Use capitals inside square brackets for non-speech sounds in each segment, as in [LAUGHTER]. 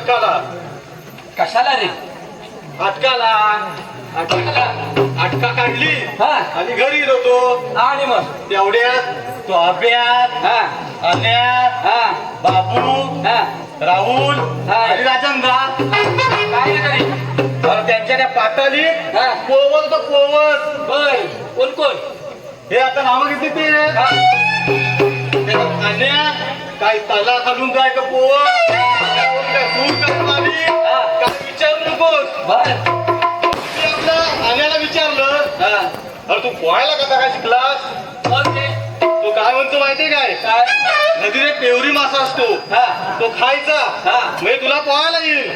अटकाला. कशाला रे? अटकाला. अटका काढली. हा. आणि घरी होतो. आणि मग? तेवढ्यात तो अभ्यास हा. अन्यास हा. बाबू हा. राहुल हा. आणि राजंदा काय रे? तरी अरे त्यांच्या त्या पाताली. हा. पोवत तो पोवत बर कोण कोण? हे आता नावं घेतली ते. हा. अन्या काय तला खालून काय का पोवत अरे तू पोहायला कसा काय शिकलास? ते? काय म्हणतो माहितीये काय? एक पेवरी मासा असतो. तो खायचा. हा. म्हणजे तुला पोहायला येईल.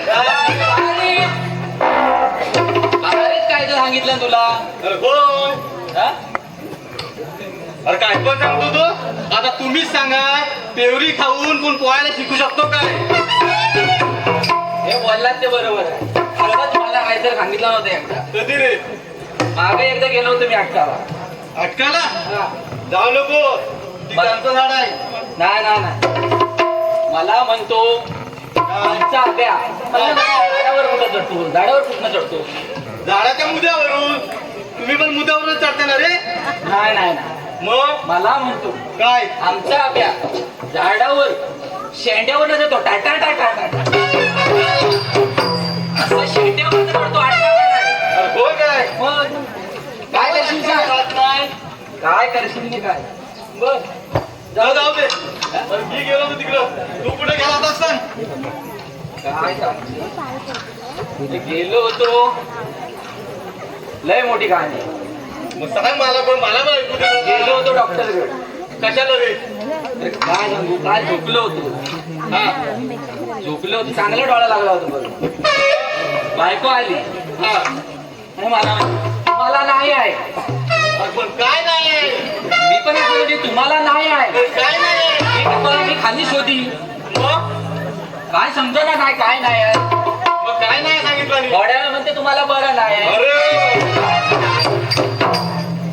काय तर सांगितलं तुला? अरे हा? अरे काय पण सांगतो तो. आता तुम्हीच सांगा पेवरी खाऊन कोण पोहायला शिकू शकतो काय? हे बोललात ते बरोबर आहे. आता तुम्हाला काहीतरी सांगितलं नव्हतं एकदा. कधी रे? मागे एकदा गेलो होतो मी अटकाला. अटकाला. जाऊ नको. तिथं झाड आहे. नाही नाही नाही. मला म्हणतो? आमचा झाडावर कुठं चढतो? झाडावर कुठं चढतो? झाडाच्या मुद्द्यावरून तुम्ही पण मुद्द्यावरून चढता ना रे? नाही नाही नाही. मग? मला म्हणतो काय? आमचा अभ्या झाडावर शेंड्यावर जातो टाटा टाटा टाटा. काय मग काय करशील काय करशील काय बर जाऊ जाऊ दे मी गेलो होतो तिकडं तू कुठे गेला होतास काय गेलो होतो लय मोठी कहाणी मग सांग? मला पण मला गेलो होतो डॉक्टर कशाला रे काय सांगू काय झोपलो होतो? झोपलो होतो. चांगला डोळा लागला होता बरं बायको आली. हा. मला मला नाही आहे. पण काय नाही आहे? मी पण असं म्हणजे तुम्हाला नाही आहे. काय नाही आहे? मी तुम्हाला मी खाली शोधी. काय समजा ना काय काय नाही आहे. मग काय नाही सांगितलं? घोड्याला म्हणते तुम्हाला बरं नाही आहे. अरे!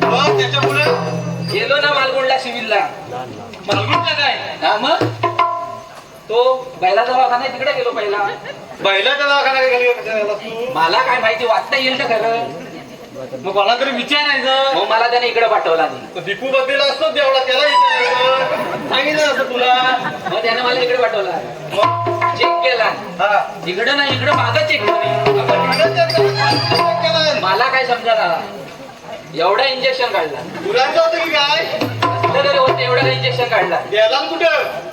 मग त्याच्यामुळे? गेलो ना मालगुंडला सिव्हिलला मालगुंडला काय? हा मग? तो बैलाचा दवाखाना तिकडे गेलो पहिला. बैलाच्या दवाखान्यात गेली कशाला तू? मला काय माहिती वाचता येईल का खरं. मग कोणाला तरी विचारायचं. मग मला त्याने इकडे पाठवला नाही तो दीपू बद्दल असतो तेवढा त्याला विचारायचं. सांगितलं असं तुला. मग त्याने मला इकडे पाठवला. मग? चेक केला. इकडं ना इकडं मागं चेक केली. मला काय समजा एवढा इंजेक्शन काढला. की काय? एवढा इंजेक्शन काढला. गेला ना कुठं?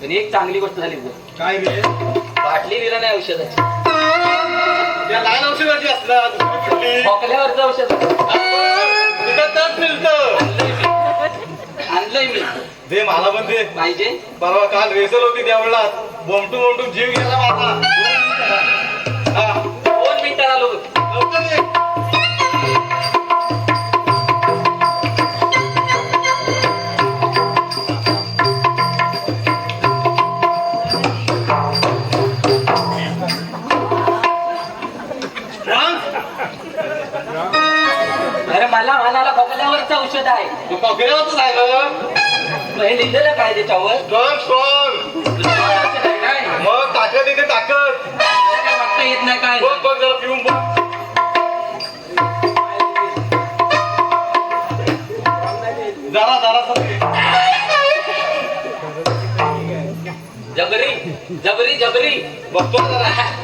पण एक चांगली गोष्ट झाली बुवा. काय रे? बाटली दिला नाही औषधाची. लहान औषधाची असणार दुसरी कुठली? खोकल्यावरचं औषध. तिथं तट मिळतं. आणलंय मी. दे मला पण दे. पाहिजे? परवा काल रेसल होती त्यावेळेला बोमटून बोमटून जीव गेला माझा. हा दोन मिनिटात आलो लवकर ये. औषध आहे. तू कॉफीवरच आहे ना हे? लिहिलेलं काय त्याच्यावर? मग ताकद येते ताकद वाटता येत नाही काय बघ बघ जरा पिऊन बघ. जरा जरा जबरी जबरी जबरी. बघतो जरा.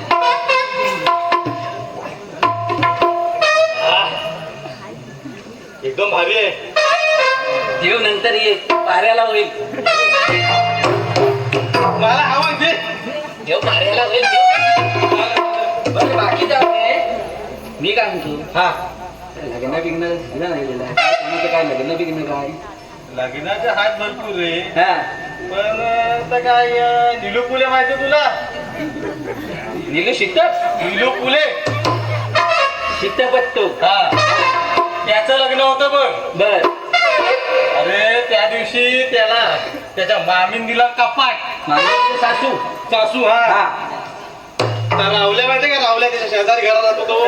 एकदम भारी आहे. देव नंतर ये पाऱ्याला होईल. मला हवा दे. देव पाऱ्याला होईल. बरं बाकी जाऊ मी काय म्हणतो? हा. लग्न बिग्न झालं नाही गेलं. काय? लग्न बिग्न काय? लग्नाचे हात भरपूर रे. हा. पण आता काय निलू पुले माहिती तुला? निलू शितप? निलू पुले शितपत्तो हा. त्याचं लग्न होतं बघ. बर. अरे त्या दिवशी त्याला त्याच्या मामीन दिला कपाट. माझी सासू. सासू हा. हा. रावल्या माहिती का? रावल्या त्याच्या शेजारी घरात राहतो तो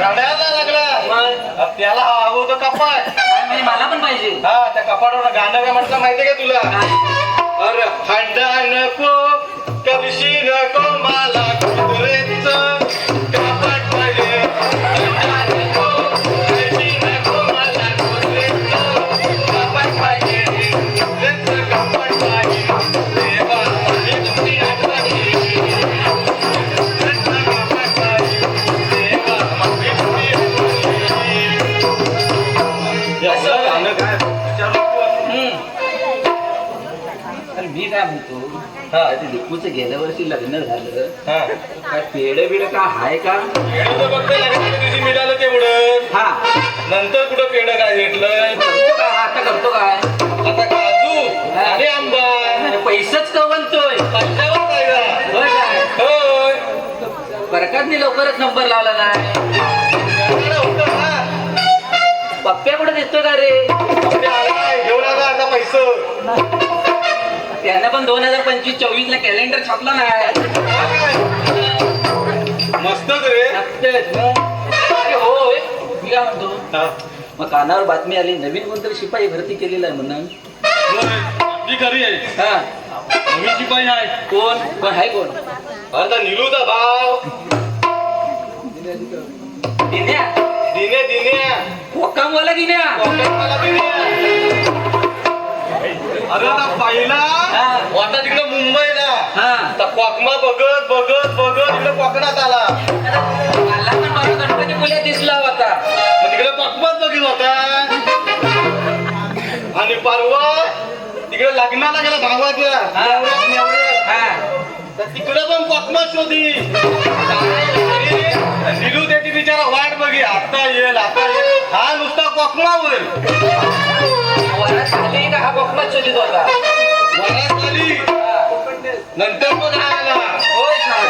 रडायला लागला. मग? अब त्याला हवं होतं कपाट. काय म्हणजे मला पण पाहिजे. हा त्या कपाटावर गाणं काय म्हटलं माहितीये का तुला? अरे हंडा नको कलशी नको मला कुत्रेचं हा. ते लिकूचं गेल्या वर्षी लग्न झालं. हा. काय पेड बिड का हाय का? पेढं फक्त लग्नाच्या दिवशी मिळालं तेवढं. हा. नंतर कुठं पेढं काय भेटलं? करतो काय आता करतो काय आता काजू आणि आंबा? पैसेच कवलतोय पैशावर फायदा होय काय होय. बरकातनी लवकरच नंबर लावला नाही. त्याकडे होतं ना. पप्प्या कुठे दिसतोय का रे? त्यानं पण दोन हजार पंचवीस चोवीस ला कॅलेंडर छापला नाही मस्तच रे. छापतेच मग. अरे होय. मी काय म्हणतो? हा. मग कानावर बातमी आली नवीन कोणतरी शिपाई भरती केलेला आहे म्हणून. जी खरी आहे. हा. नवीन शिपाई आहे कोण? कोण? आहे कोण? आता निलूचा भाव. दिन्या. दिने दिने कोकामवाला दिन्या. मला दिने अरे आता पहिला हा. वाटा तिकडे मुंबईला हा कोकमा बघत बघत बघत इकडे कोकणात आला. मला पण मला गणपती पुण्यात दिसला होता. मग तिकडे कोकमात बघित होता. आणि परवा तिकडे लग्नाला गेला भावाच्या. नेवऱ्यात, नेवऱ्यात. तर तिकडे पण कोकमात शोधी. दिलू त्याची बिचारा वाट बघी. आता येईल आता येईल. हा नुसता कोकमावर वरात आली का हा कोकणात शोधित होता? वरात आली. नंतर पण हा आला?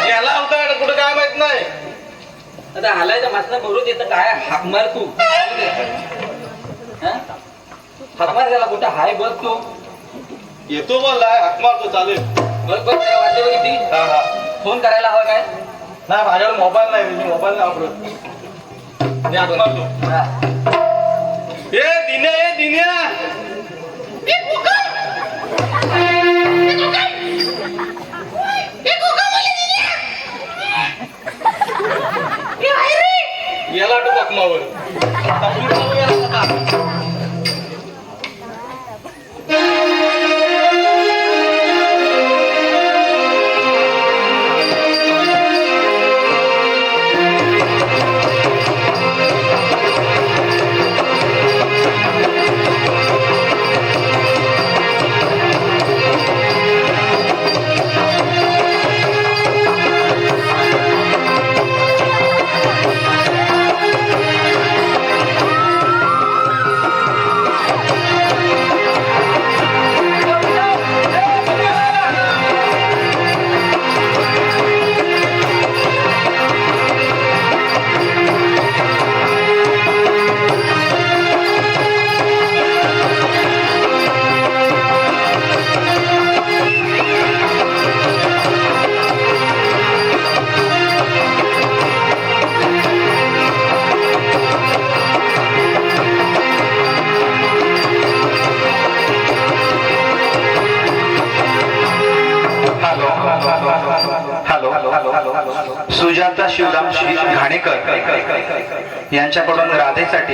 गेला होता कुठं काय माहीत नाही. आता तर मात्र भरून येतं काय? हाक मार तू. हा? हाक मार त्याला कुठं? हाय बघ तू. येतो बोललाय हाक मारतो चालेल. बघ बघ वाटते किती. हा हा. फोन करायला हवा काय? नाही माझ्याकडे मोबाईल नाही मी मोबाईल नाही वापरत. मी हाक मारतो. ए दिन्या ए दिन्या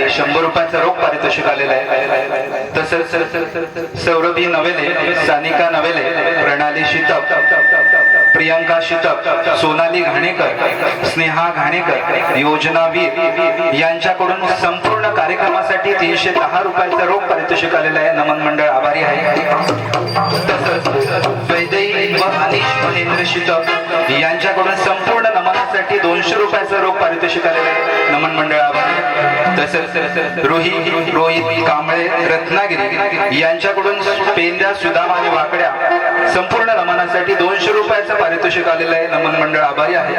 राधेसाठी शंभर रुपयाचं रोख पारितोषिक आलेलं आहे. तसंच सौरभी नवेले सानिका नवेले प्रणाली शितप प्रियंका शितप सोनाली घाणेकर स्नेहा घाणेकर योजनावीर यांच्याकडून संपूर्ण कार्यक्रमासाठी तीनशे दहा रुपयाचं रोख पारितोषिक आलेलं आहे. नमन मंडळ आभारी आहे. तसंच वैदई व अनिश महेंद्र शितप यांच्याकडून संपूर्ण नमनासाठी दोनशे रुपयाचं रोख पारितोषिक आलेलं आहे. नमन मंडळ आभारी रोहित रोहित कांबळे रत्नागिरी यांच्याकडून पेंद्या सुदाम आणि वाकड्या संपूर्ण नमनासाठी दोनशे रुपयाचं पारितोषिक आलेलं आहे. नमन मंडळ आभारी आहे.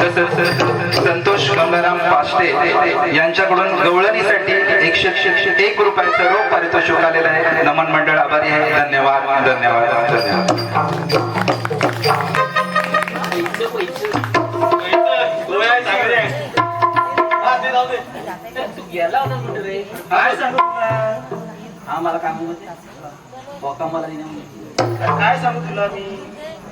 तसंच संतोष कमलाराम पाष्टे यांच्याकडून गवळणीसाठी एकशे एक रुपयाचं रोख पारितोषिक आलेलं आहे. नमन मंडळ आभारी आहे. धन्यवाद धन्यवाद धन्यवाद. सांगू? तुला हा मला काय म्हणते बोका मला नाही. काय सांगू तुला मी?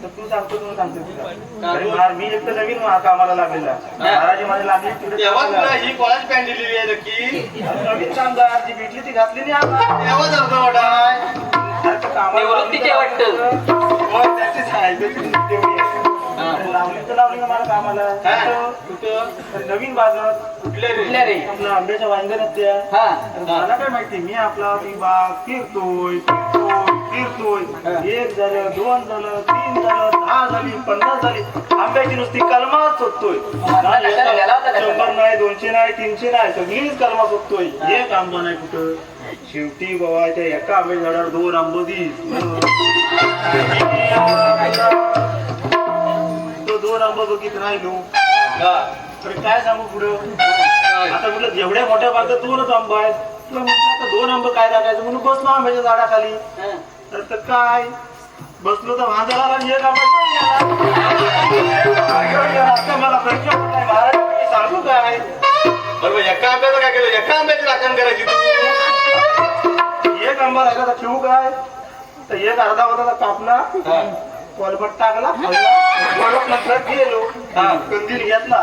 तर तू सांगतो तू सांगतो तुला. अरे महाराज, मी एक तर नवीन मा- कामाला लागलेला महाराजी माझे लागले तिकडे तेव्हा तुला कामाला. ही कॉलेज पॅन्ट दिलेली आहे नक्की. नवीन कामगार जी भेटली ती घातली नाही आता. तेव्हाच अर्ध वाटाय अरे ते कामाला निवृत्तीची आहे वाटतं. मग त्याचीच आहे, लावली ना मला कामाला. कुठं? नवीन बाजार कुठल्या रे? कुठल्या रे? आपल्या आंब्याच्या वांग्यात त्या हा. मला काय माहिती मी आपला ती बाग फिरतोय फिरतोय. फिरतोय एक झालं दोन झालं तीन झालं दहा झाली पन्नास झाली. आंब्याची नुसती कलमाच शोधतोय मला कशाला गेला होता कशाला? शंभर नाही दोनशे नाही तीनशे नाही सगळीच कलमा शोधतोय एक आंबा नाही कुठं? शेवटी बाबा त्या एका आंबे झाडावर दोन आंबो तो [LAUGHS] दोन आंबा बघित राहिलो अरे काय सांगू पुढं? आता म्हटलं जेवढ्या मोठ्या बागेत दोनच आंबा आहेत. तुला म्हटलं आता दोन आंबे काय टाकायचं म्हणून बसलो आंब्याच्या झाडाखाली. हा. तर तर काय? बसलो तर भांजाला आला आणि एक आंबा मला प्रश्न महाराज मी सांगू काय? बरोबर एका आंब्याचं काय केलं? एका आंब्याची राखण करायची तू. एक आंबा राहिला तर ठेवू काय? तर एक अर्धा होता तर कापला कोलपट टाकला नंतर गेलो. कंदील घेतला.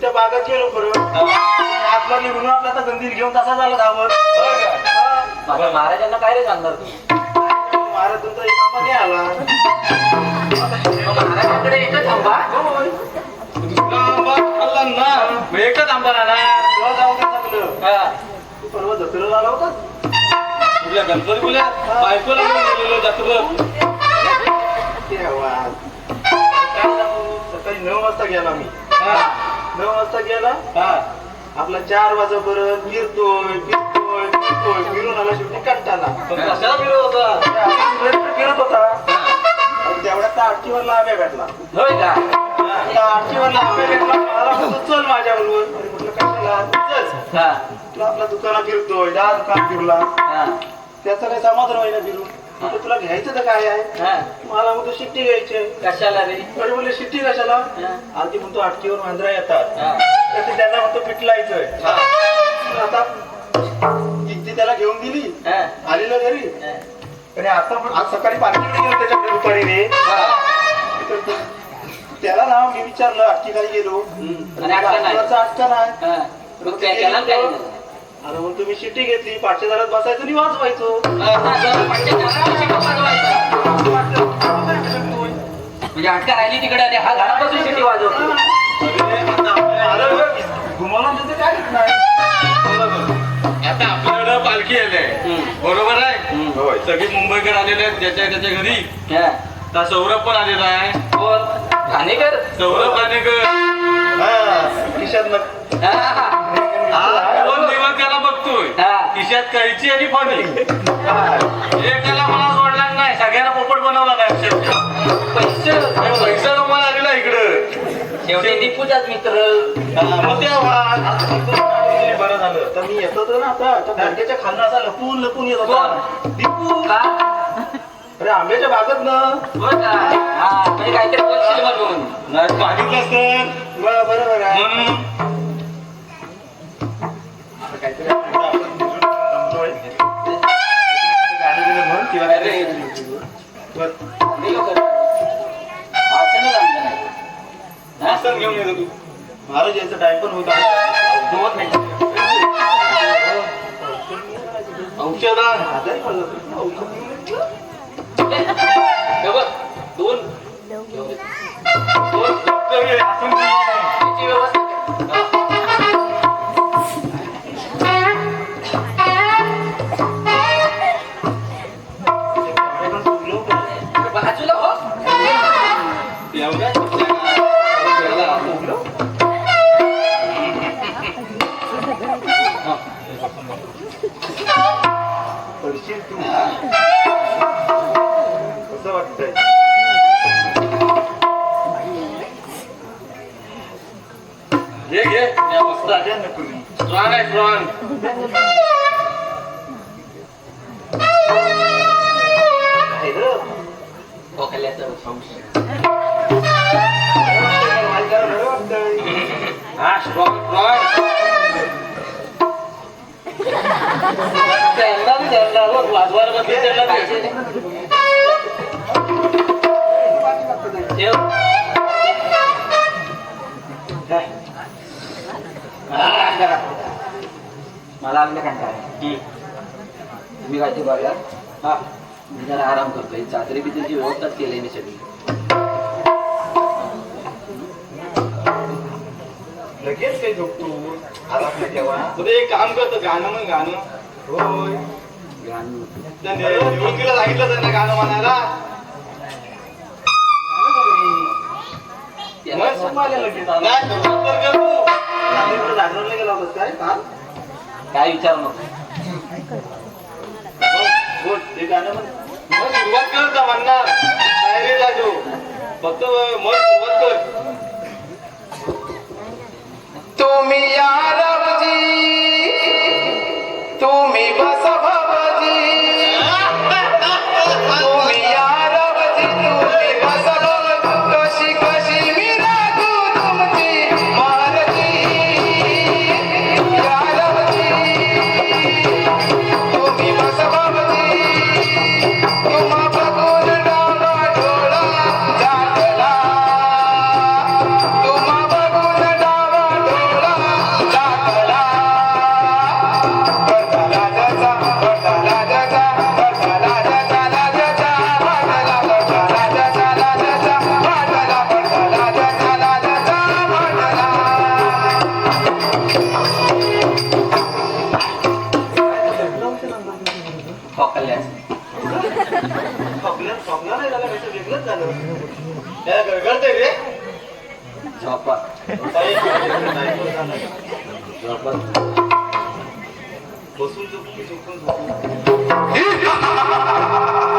त्या बागात गेलो परत आपला निघून आपला तर कंदील घेऊन तसा झाला धावत. हा. महाराजांना काय रे सांगणार तू? महाराज तुमचा एक आंबा नाही आला महाराजांकडे एकच आंबा? आंबा खाल्ला ना एकच आंबा राहणार. तू परवा जत्रेला आला होता कुठल्या गणपती बोल्या बायकोला गेलेलो सांगू सकाळी नऊ वाजता गेला मी नऊ वाजता गेला. आपला चार वाजेपर्यंत फिरतोय फिरतोय फिरतोय. फिरून आला शेवटी कंटाला. कशाला फिरत होता? फिरत होता. आणि तेवढ्यात त्या आठशीवरला आंब्या भेटला. होय का? त्या आठशीवरला आंब्या भेटला. मला चल माझ्याबरोबर. अरे म्हटलं कशाला? चल. हा. तुला आपला दुकानात फिरतोय. दहा दुकान फिरला. हा. त्याचं काही समाधान व्हायला फिरून म्हटलं तुला घ्यायचं तर काय आहे हा मला म्हणतो शिट्टी घ्यायची आहे. कशाला रे अरे म्हणले शिट्टी कशाला. आधी म्हणतो आटकीवर मांजरा येतात. तर ते त्यांना म्हणतो पिटलायचंय आता ती त्याला घेऊन दिली हा. आलेलं घरी. आणि आता पण आज सकाळी पार्टीकडे गेलो त्याच्याकडे दुपारी रे तर ते- त्याला ना मी विचारलं आटकी काय गेलो हम्म. आणि अडचण नाही. हा. मग काय झालं? अरे मग तुम्ही शिट्टी घेतली पाचशे झाडात बसायचं आणि वाजवायचो. हा? म्हणजे अटका राहिली तिकडे आणि हा घरापासून शिटी वाजवतो. अरे घुमावून तिथे काय नाही आता आपल्याकडं पालखी आले बरोबर आहे? सगळी मुंबईकर आलेले आहेत ज्याच्या त्याच्या घरी. हा. सौरभ पण आलेला आहे. कोण? घाणेकर सौरभ हा, खिशात हा, दोन दिवस त्याला बघतोय? हा. खिशात कैची आणि पाणी एकाला मला सोडला नाही. सगळ्यांना पोपट बनवला नाही पैसे पैसा तुम्हाला आलेला इकडं. शेवटी दीपूचाच मित्र. मग तेव्हा बरं झालं. तर मी येत होतो ना आता. त्या बँकेच्या खालनं असा लपून लपून येत होता. दीपू. का? अरे आंब्याच्या बागत ना. हो काहीतरी तर. बरं हा? आसन घेऊन येतो तू महाराज यायचा टाइम पण होता दोन मिनिटं. औषधान आजारी पडला औषध त्यांना बी त्यांना बघ, वाजवायला बसले त्यांना बी. ठेव. मला आपल्या कंटाळा मी काय बघा हा. मी जरा आराम करतोय. चादरी बिदरीची व्यवस्थाच केली मी सगळी. लगेच काही झोपतो. आज आपल्या तेव्हा बरं, एक काम करतो गाणं मग गाणं. होय. सांगितलं त्यांना गाणं म्हणायला. काय? विचार नको मग ते गाणं सुरुवात कर का म्हणणार. काय रे राजू फक्त मग सुरुवात कर. तुम्ही यारवजी रे? झोपा. झालं. झोपा. बसून झोपून झोपून [LAUGHS]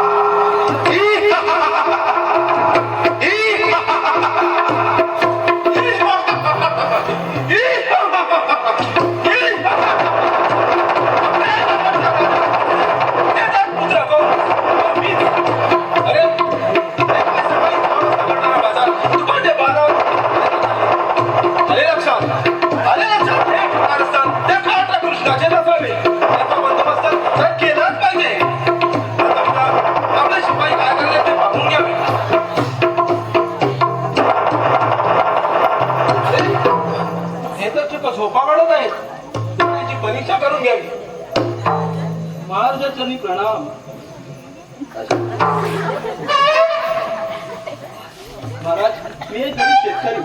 महाराज मी एक गरीब शेतकरी.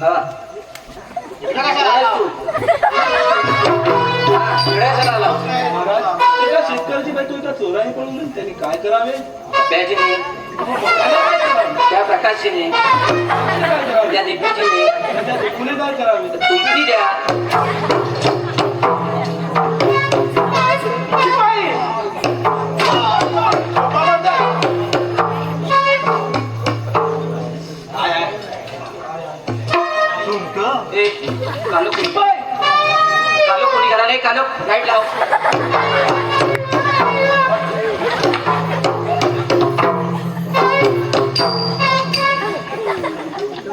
हा? महाराज एका शेतकऱ्याची बायको एका चोराने पळून गेली. त्यांनी काय करावे? प्याजीने त्या प्रकाशजीने. काय करावे? त्या दिग्गजीने त्या देखुने काय करावे? तुमची द्या. लाइट लाव.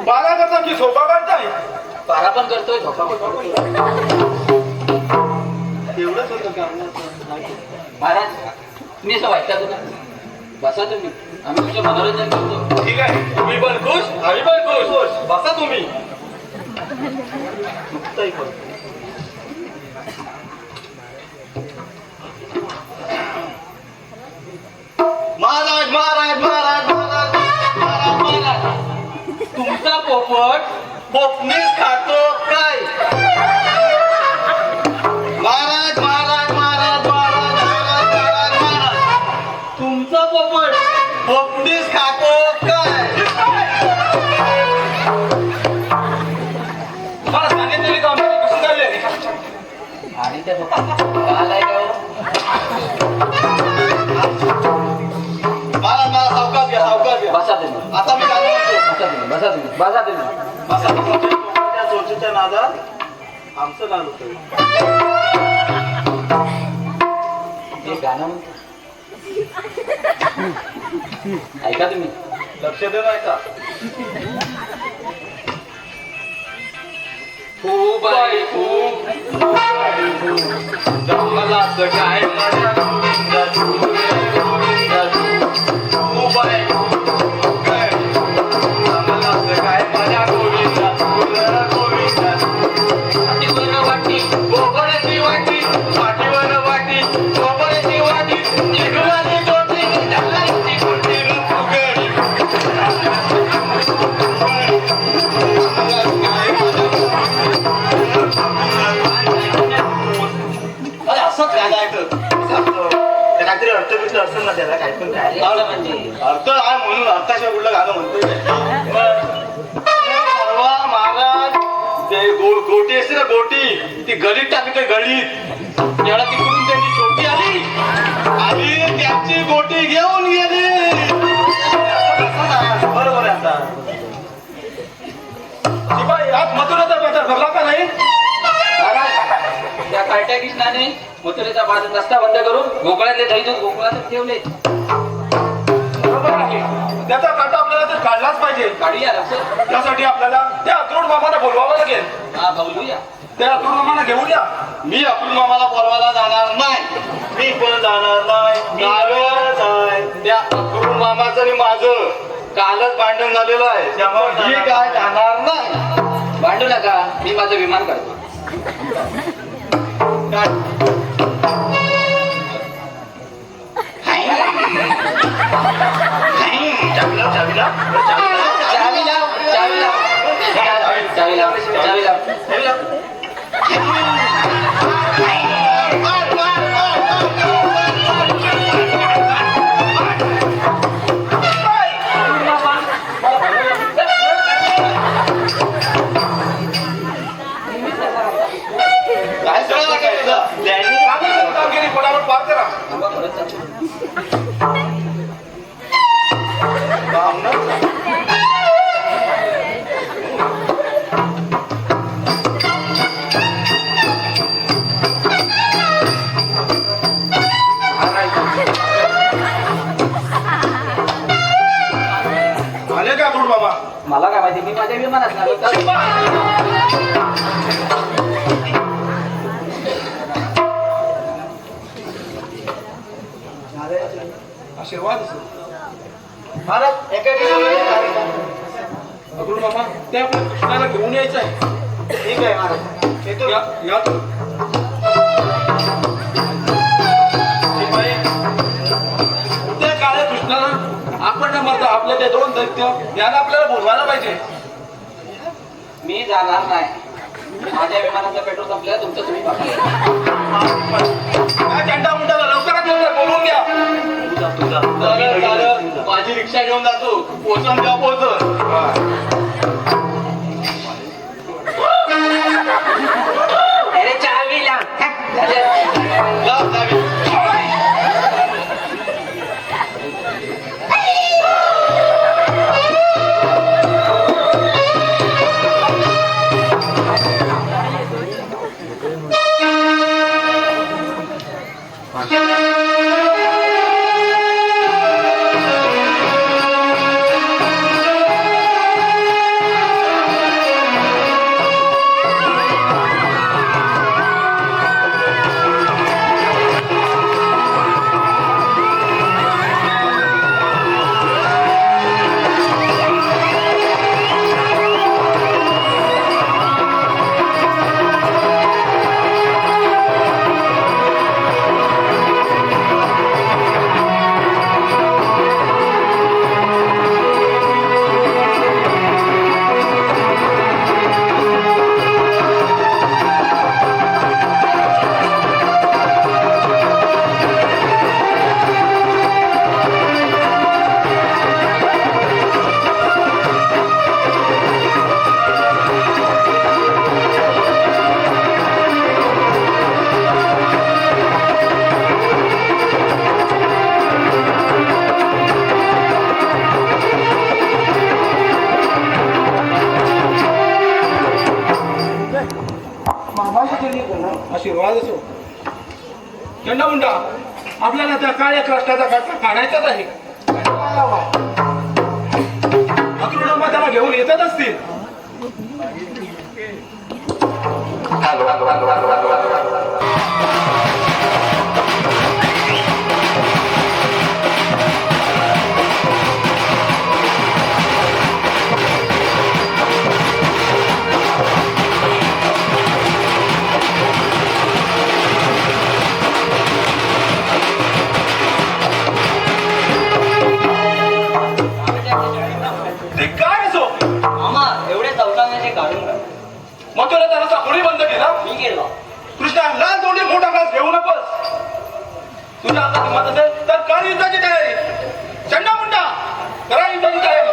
बारा करता की झोपा काढताय पारा पण करतोय झोपा पण करतोय. एवढंच होतं का? महाराज मी असं वाटतं तुला बसा तुम्ही. आम्ही तुमचं मनोरंजन करतो. ठीक आहे. तुम्ही पण खुश आम्ही पण खुश. बसा तुम्ही. मुक्ताई पण महाराज महाराज महाराज महाराज महाराज महाराज. तुमचा पोपट पोपणीच खातो काय? महाराज महाराज महाराज महाराज महाराज महाराज महाराज. तुमचा पोपट पोपणीच खातो काय? मला सांगितलेली कामे कशी चालली आणि त्या आता मी काय बसा तुम्ही बसा तुम्ही बसा तुम्ही बसा त्या चोचीच्या नादात आमचं नाद होतं हे गाणं म्हणतो ऐका तुम्ही लक्ष दे नाही का खूप आहे खूप जंगलात काय गोविंदा तू गोविंदा तू. खूप आहे खूप असेल ना त्याला काय म्हणजे. अर्थ आहे म्हणून अर्थाशिवाय कुठलं गाणं म्हणतोय. परवा महाराज ते गो गोटी असते ना गोटी ती गलीत टाकली ते गलीत तेवढा तिकडून त्यांची छोटी आली. आणि त्यांची गोटी घेऊन गेली. बरोबर आहे आता. शिपाई आज मथुराचा प्रचार भरला का नाही? त्या कार्ट्या कृष्णाने मथुरेचा बाज रस्ता बंद करून गोकुळातले दही दूध गोकुळात ठेवले. बरोबर आहे. त्याचा काटा आपल्याला तर काढलाच पाहिजे. काढूया त्यासाठी आपल्याला त्या अक्रोड मामाला बोलवावं लागेल. हा बोलूया. त्या अक्रोड मामाला घेऊन या मी अक्रोड मामाला बोलवायला जाणार नाही. मी पण जाणार नाही. मी जाणार नाही. त्या अक्रोड मामाचं आणि माझं कालच भांडण झालेलं आहे. त्यामुळे मी काय जाणार नाही भांडू नका. मी माझं विमान काढतो. চাবি লাও চাবি লাও मी माझ्या विमानात आशीर्वाद. महाराज एका ठिकाणी अक्रोड मामा ते आपल्या कृष्णाला घेऊन यायचं आहे ठीक आहे महाराज येतो या तू. मरता आपले ते दोन दैत्य यांना आपल्याला बोलवायला पाहिजे. मी जाणार नाही. माझ्या विमानाचं पेट्रोल संपलं तुमचं तुम्ही बघा काय चंडा मुंडाला लवकरात लवकर बोलवून घ्या. माझी रिक्षा घेऊन जातो. पोचून द्या पोचत अरे चावी लाव काटा काढायचाच आहे तुला त्याला साखोळी बंद केला? मी गेलो कृष्णा लहान तोंडी मोठा घास घेऊ नकोस. तुझ्या हातात हिंमत असेल तर कर युद्धाची तयारी. चंडा मुंडा करा युद्धाची तयारी.